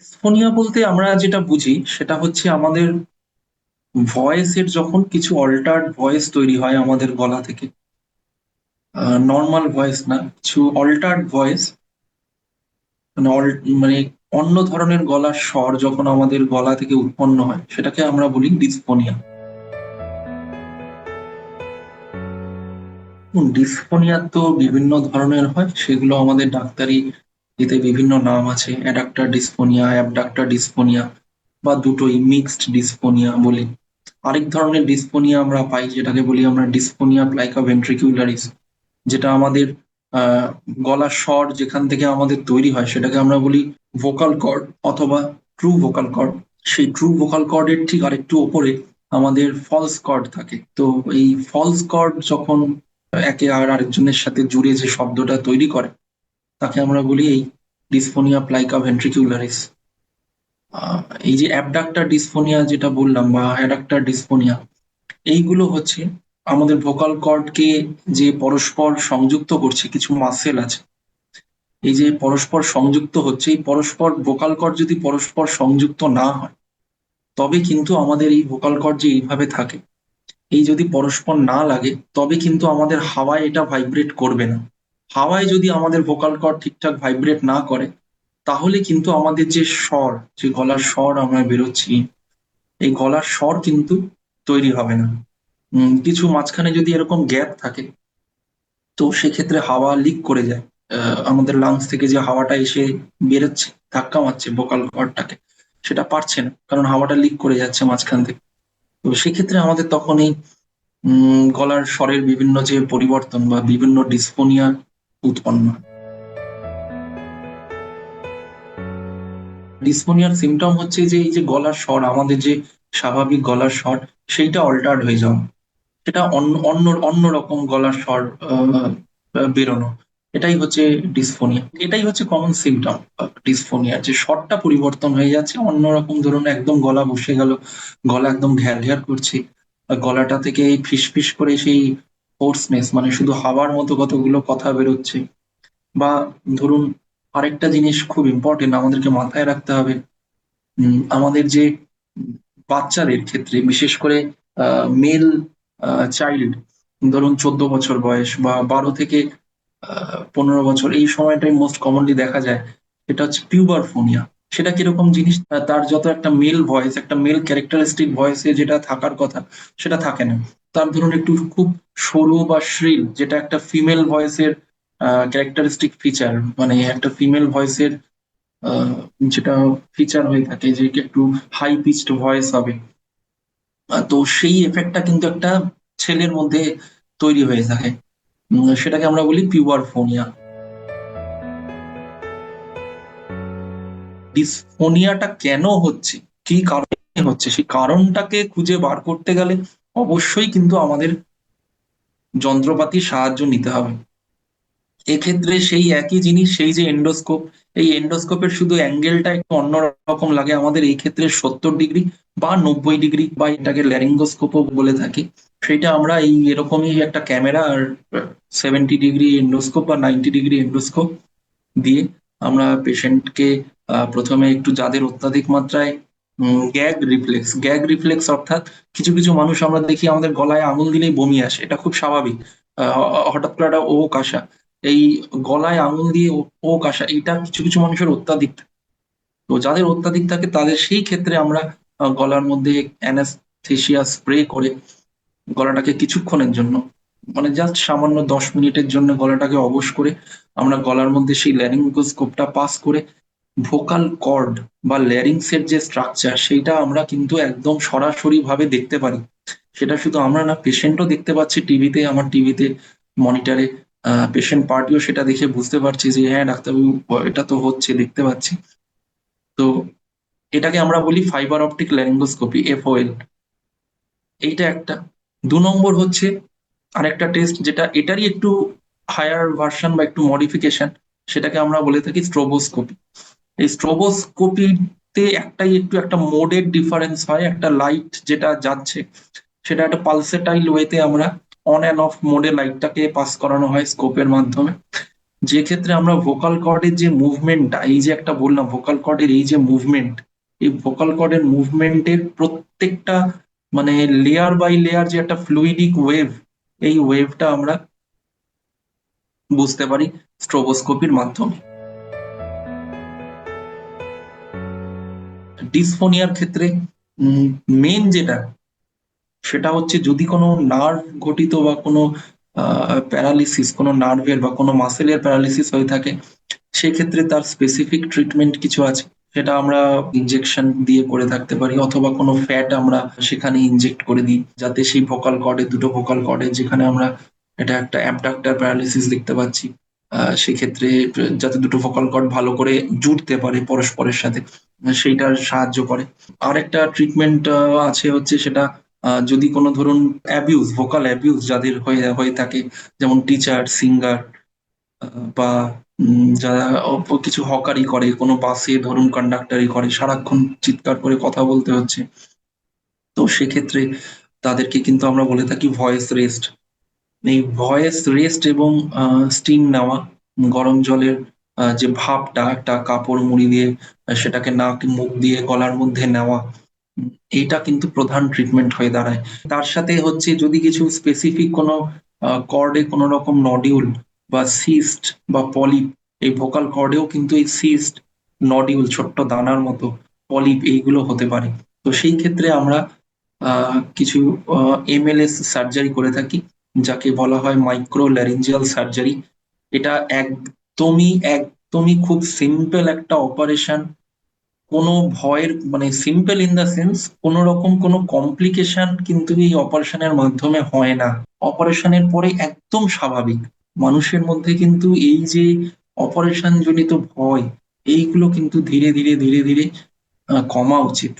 Dysphonia বলতে আমরা যেটা বুঝি, সেটা হচ্ছে আমাদের ভয়েসের যখন কিছু অল্টার্ড ভয়েস তৈরি হয় আমাদের গলা থেকে। নর্মাল ভয়েস না, কিছু অল্টার্ড ভয়েস মানে মানে অন্য ধরনের গলার স্বর যখন আমাদের গলা থেকে উৎপন্ন হয়, সেটাকে আমরা বলি ডিসফোনিয়া ডিসফোনিয়া তো বিভিন্ন ধরনের হয়, সেগুলো আমাদের ডাক্তারি এতে বিভিন্ন নাম আছে অ্যাডাক্টার ডিসপোনিয়া, অ্যাবডাক্টার ডিসপোনিয়া বা দুটোই মিক্সড ডিসপোনিয়া বলি। আরেক ধরনের ডিসপোনিয়া আমরা পাই, যেটাকে বলি আমরা ডিসফোনিয়া প্লাইকা ভেন্ট্রিকিউলারিস যেটা আমাদের গলার স্বর যেখান থেকে আমাদের তৈরি হয়, সেটাকে আমরা বলি ভোকাল কর্ড অথবা ট্রু ভোকাল কর্ড। সেই ট্রু ভোকাল কর্ডের ঠিক আরেকটু ওপরে আমাদের ফলস কর্ড থাকে। তো এই ফলস কর্ড যখন একে আর আরেকজনের সাথে জুড়ে যে শব্দটা তৈরি করে তাকে আমরা বলি এই ডিসফোনিয়া প্লাইকা ভেন্ট্রিকিউলারিস এই যে অ্যাবডাক্টার ডিসফোনিয়া যেটা বললাম বা অ্যাডাক্টার ডিসফোনিয়া এইগুলো হচ্ছে আমাদের ভোকাল কর্ডকে যে পরস্পর সংযুক্ত করছে, কিছু মাসেল আছে, এই যে পরস্পর সংযুক্ত হচ্ছে, এই পরস্পর ভোকাল কর্ড যদি পরস্পর সংযুক্ত না হয়, তবে কিন্তু আমাদের এই ভোকাল কর্ড যে এইভাবে থাকে, এই যদি পরস্পর না লাগে, তবে কিন্তু আমাদের হাওয়ায় এটা ভাইব্রেট করবে না। হাওয়ায় যদি আমাদের ভোকাল কর্ড ঠিকঠাক ভাইব্রেট না করে, তাহলে কিন্তু আমাদের যে স্বর, যে গলার স্বর আমরা বেরোচ্ছি, এই গলার স্বর কিন্তু তৈরি হবে না। কিছু মাঝখানে যদি এরকম গ্যাপ থাকে, তো সেক্ষেত্রে হাওয়া লিক করে যায়। আমাদের লাংস থেকে যে হাওয়াটা এসে বেরোচ্ছে, ধাক্কা মারছে ভোকাল কর্ডটাকে সেটা পারছে না, কারণ হাওয়াটা লিক করে যাচ্ছে মাঝখান থেকে। তো সেক্ষেত্রে আমাদের তখন এই গলার স্বরের বিভিন্ন যে পরিবর্তন বা বিভিন্ন ডিসফোনিয়া উৎপন্ন। ডিসফোনিয়ার সিমটম হচ্ছে যে, এই যে গলার স্বর, আমাদের যে স্বাভাবিক গলার স্বর, সেইটা অল্টার্ড হয়ে যাওয়া। সেটা অন্য অন্য অন্য রকম গলার স্বর বেরোনো। এটাই হচ্ছে ডিসফোনিয়া এটাই হচ্ছে কমন সিমটম ডিসফোনিয়া যে স্বরটা পরিবর্তন হয়ে যাচ্ছে অন্যরকম ধরুন একদম গলা বসে গেল, গলা একদম ঘ্যাল ঘ্যাল করছে গলাটা থেকে ফিস ফিস করে সেই হোর্সনেস মানে শুধু হাওয়ার মতো কতগুলো কথা বেরোচ্ছে। বা ধরুন আরেকটা জিনিস খুব ইম্পর্টেন্ট আমাদেরকে মাথায় রাখতে হবে। আমাদের যে বাচ্চাদের ক্ষেত্রে, বিশেষ করে মেল চাইল্ড ধরুন চোদ্দ বছর বয়স বা বারো থেকে পনেরো বছর, এই সময়টাই মোস্ট কমনলি দেখা যায়। এটা হচ্ছে পিউবার ফোনিয়া সেটা কীরকম জিনিস? তার যত একটা মেল ভয়েস একটা মেল ক্যারেক্টারিস্টিক ভয়েসে যেটা থাকার কথা, সেটা থাকে না। তার ধরুন একটু খুব সরু বা শ্রিল যেটা একটা ফিমেল ভয়েসের ক্যারেক্টারিস্টিক ফিচার মানে একটা ফিমেল ভয়েসের যেটা ফিচার হয়ে থাকে যে একটু হাই পিচড ভয়েস হবে তো সেই এফেক্টটা কিন্তু একটা ছেলের মধ্যে তৈরি হয়ে থাকে। সেটাকে আমরা বলি পিউয়ার ফোনিয়া ডিসফোনিয়াটা কেন হচ্ছে? কি কারণে হচ্ছে? সেই কারণটাকে খুঁজে বার করতে গেলে অবশ্যই কিন্তু আমাদের যন্ত্রপাতির সাহায্য নিতে হবে। এক্ষেত্রে সেই একই জিনিস, সেই যে এন্ডোস্কোপ এই এন্ডোস্কোপের শুধু অ্যাঙ্গেলটা একটু অন্যরকম লাগে। আমাদের এই ক্ষেত্রে সত্তর ডিগ্রি বা নব্বই ডিগ্রি বা এটাকে ল্যারিঙ্গোস্কোপও বলে থাকি। সেটা আমরা এই এরকমই একটা ক্যামেরা আর সেভেন্টি ডিগ্রি এন্ডোস্কোপ বা নাইনটি ডিগ্রি এন্ডোস্কোপ দিয়ে আমরা পেশেন্টকে প্রথমে একটু যাদের অত্যাধিক মাত্রায় গ্যাগ রিফ্লেক্স গ্যাগ রিফ্লেক্স অর্থাৎ কিছু কিছু মানুষ আমরা দেখি আমাদের গলায় আঙুল দিলেই বমি আসে, এটা খুব স্বাভাবিক। হঠাৎ করে একটা ও কাশা এই গলায় আঙুল দিয়ে ও কাশা এটা কিছু কিছু মানুষের অত্যাধিক। তো যাদের অত্যাধিক থাকে তাদের সেই ক্ষেত্রে আমরা গলার মধ্যে অ্যানাস্থেশিয়া স্প্রে করে গলাটাকে কিছুক্ষণের জন্য মানে জাস্ট সামান্য দশ মিনিটের জন্য গলাটাকে অবশ করে আমরা গলার মধ্যে সেই ল্যারিঙ্গোস্কোপটা পাস করে ভোকাল কর্ড বা ল্যারিংসের যে স্ট্রাকচার সেটা আমরা কিন্তু একদম সরাসরি ভাবে দেখতে পারি। সেটা শুধু আমরা না পেশেন্টও দেখতে পাচ্ছি টিভিতে আমার টিভিতে মনিটরে পেশেন্ট পার্টিও সেটা দেখে বুঝতে পারছি যে হ্যাঁ ডাক্তারবাবু, এটা তো হচ্ছে, দেখতে পাচ্ছি। তো এটাকে আমরা বলি ফাইবার অপটিক ল্যারিঙ্গোস্কোপি এফওএল এইটা একটা। দু নম্বর হচ্ছে আরেকটা টেস্ট যেটা, এটারই একটু হায়ার ভার্সন বা একটু মডিফিকেশন সেটাকে আমরা বলে থাকি স্ট্রোবোস্কোপি এই স্ট্রোবোস্কোপিতে একটাই একটু একটা মোডের ডিফারেন্স হয়, একটা লাইট যেটা যাচ্ছে, সেটা একটা পালসেটাইল ওয়েতে আমরা অন অ্যান্ড অফ মোডে লাইটটাকে পাস করানো হয় স্কোপের মাধ্যমে। যে ক্ষেত্রে আমরা ভোকাল কর্ডের যে মুভমেন্টটা এই যে একটা বললাম ভোকাল কর্ডের এই যে মুভমেন্ট এই ভোকাল কর্ডের মুভমেন্টের প্রত্যেকটা মানে লেয়ার বাই লেয়ার যে একটা ফ্লুইডিক ওয়েভ এই ওয়েভটা আমরা বুঝতে পারি স্ট্রোবোস্কোপির মাধ্যমে। ডিসফোনিয়ার ক্ষেত্রে মেন যেটা, সেটা হচ্ছে যদি কোনো নার্ভ ঘটিত বা কোনো প্যারালিসিস কোনো নার্ভের বা কোনো মাসেলের প্যারালিসিস হয়ে থাকে, সেক্ষেত্রে তার স্পেসিফিক ট্রিটমেন্ট কিছু আছে। সেটা আমরা ইনজেকশন দিয়ে করে থাকতে পারি, অথবা কোনো ফ্যাট আমরা সেখানে ইনজেক্ট করে দিই, যাতে সেই ভোকাল কর্ডে দুটো ভোকাল কর্ডে যেখানে আমরা এটা একটা অ্যাবডাক্টার প্যারালিসিস দেখতে পাচ্ছি। সেক্ষেত্রে যাতে দুটো ভোকাল কর্ড ভালো করে জুড়তে পারে পরস্পরের সাথে, সেইটার সাহায্য করে। আরেকটা ট্রিটমেন্ট আছে হচ্ছে সেটা যদি কোনো ধরুন অ্যাবিউজ ভোকাল অ্যাবিউজ যাদের হয়ে হয়ে থাকে, যেমন টিচার সিঙ্গার বা যারা কিছু হকারি করে, কোনো বাসে ধরুন কন্ডাক্টরি করে, সারাক্ষণ চিৎকার করে কথা বলতে হচ্ছে, তো সেক্ষেত্রে তাদেরকে কিন্তু আমরা বলে থাকি ভয়েস রেস্ট এই ভয়েস রেস্ট এবং স্টিম নেওয়া, গরম জলের যে ভাবটা, একটা কাপড় মুড়ি দিয়ে সেটাকে নাক, মুখ দিয়ে, গলার মধ্যে নেওয়া এইটা কিন্তু প্রধান ট্রিটমেন্ট হয়ে দাঁড়ায়। তার সাথে হচ্ছে যদি কিছু স্পেসিফিক কোনো কর্ডে কোনো রকম নডিউল বা সিস্ট বা পলিপ এই ভোকাল কর্ডেও কিন্তু এই সিস্ট নডিউল ছোট্ট দানার মতো পলিপ এইগুলো হতে পারে। তো সেই ক্ষেত্রে আমরা কিছু এমএলএস সার্জারি করে থাকি। যাকে বলা হয় মাইক্রো ল্যারিঞ্জিয়াল সার্জারি এটা একদমই একদমই খুব সিম্পল একটা অপারেশন কোনো ভয়ের মানে সিম্পল ইন দ্য সেন্স কোনো রকম কোনো কমপ্লিকেশন কিন্তু এই অপারেশনের মাধ্যমে হয় না। অপারেশনের পরে একদম স্বাভাবিক। মানুষের মধ্যে কিন্তু এই যে অপারেশন জনিত ভয়, এইগুলো কিন্তু ধীরে ধীরে ধীরে ধীরে কমা উচিত।